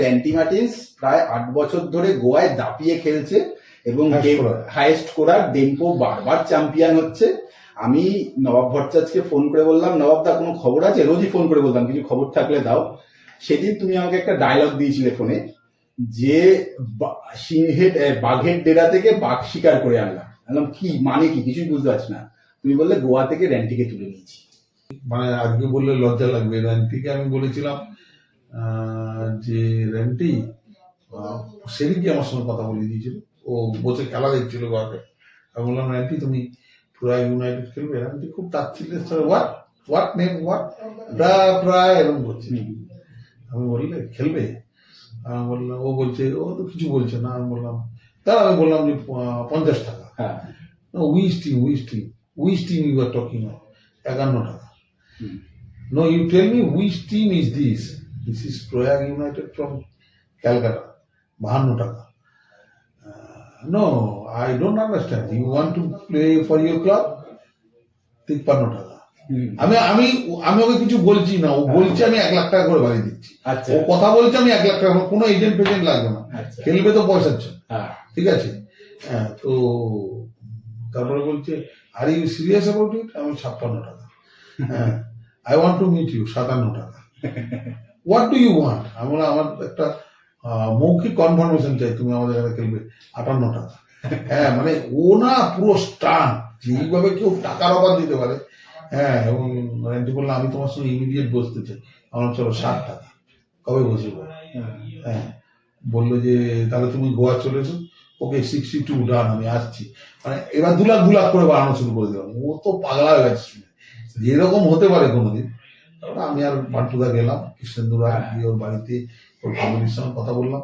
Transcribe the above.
র্যান্টি Martin's প্রায় আট বছর ধরে গোয়ায় দাপিয়ে খেলছে এবং. হাইয়েস্ট স্কোরার ডেম্পো বারবার চ্যাম্পিয়ন হচ্ছে। আমি নবাব ভট্টাচার্যকে ফোন করে বললাম নবাব দা কোনো খবর আছে? রোজই ফোন করে বলতাম কিছু খবর থাকলে দাও। সেদিন তুমি আমাকে একটা ডায়লগ দিয়েছিলে ফোনে যে সিংহের বাঘের ডেরা থেকে বাঘ শিকার করে আনলাম। বললাম কি মানে কি? কিছুই বুঝতে পারছি না। তুমি বললে গোয়া থেকে র্যান্টিকে তুলে নিয়েছি। মানে আজকে বললে লজ্জা লাগবে। র্যান্টিকে আমি বলেছিলাম যে র্যান্টি সেদিনকে আমার সঙ্গে কথা বলে দিয়েছিল? ও বসে খেলা দেখছিল বাকে আমি বললাম র্যান্টি তুমি পুরা ইউনাইটেড খেলবে? র্যান্টি খুব তাচ্ছিল্য হোয়াট হোয়াট নেম হোয়াট প্রায় প্রায় এরকম করছে আমি বললে খেলবে? আমি বললাম ও বলছে ও তো কিছু বলছে না। আমি বললাম তা আমি বললাম যে পঞ্চাশ টাকা। হ্যাঁ। উইস team wish team wish team you are talking একান্ন টাকা। হুম। No, you tell me which team is is Proyag United from Calcutta. বাহান্ন টাকা no I don't understand. You want to play for your club? তিপ্পান্ন টাকা আমি আমি আমি ওকে কিছু বলছি না। ও বলছে আমি এক লাখ টাকা করে বাড়ি দিচ্ছি। আচ্ছা। ও কথা বলছে আমি এক লাখ টাকা কোনো এজেন্ট ফেজেন্ট লাগবে না। আচ্ছা। খেলবে তো পয়সার জন্য। হ্যাঁ। ঠিক আছে? হ্যাঁ তো তারপরে বলছে are you serious about it আমি ছাপ্পান্ন টাকা। হ্যাঁ। I want to meet you সাতান্ন টাকা। হোয়াট ডু ইউ ওয়ান্ট আমি বললাম, আমার একটা মৌখিক কনফার্মেশন চাই তুমি আমাদের এখানে খেলবে। আটান্ন টাকা হ্যাঁ মানে ও না পুরো স্টান যে এইভাবে কেউ টাকার অভাব দিতে পারে। হ্যাঁ এবং রেন্টি বললাম আমি তোমার সঙ্গে ইমিডিয়েট বসতে চাই। আমার চলো ষাট টাকা। কবে বসবো? হ্যাঁ। বলল যে তাহলে তুমি গোয়া চলেছো ওকে সিক্সটি টু ডান আমি আসছি। মানে এবার দু লাখ দু লাখ করে বাড়ানো শুরু করে দিলাম। ও তো পাগলা হয়ে গেছে শুনে। যে এরকম হতে পারে কোনোদিন। তারপরে আমি আর পাটুদা গেলাম কৃষ্ণেন্দুরা গিয়ে ওর বাড়িতে ওর ফ্যামিলির সঙ্গে কথা বললাম।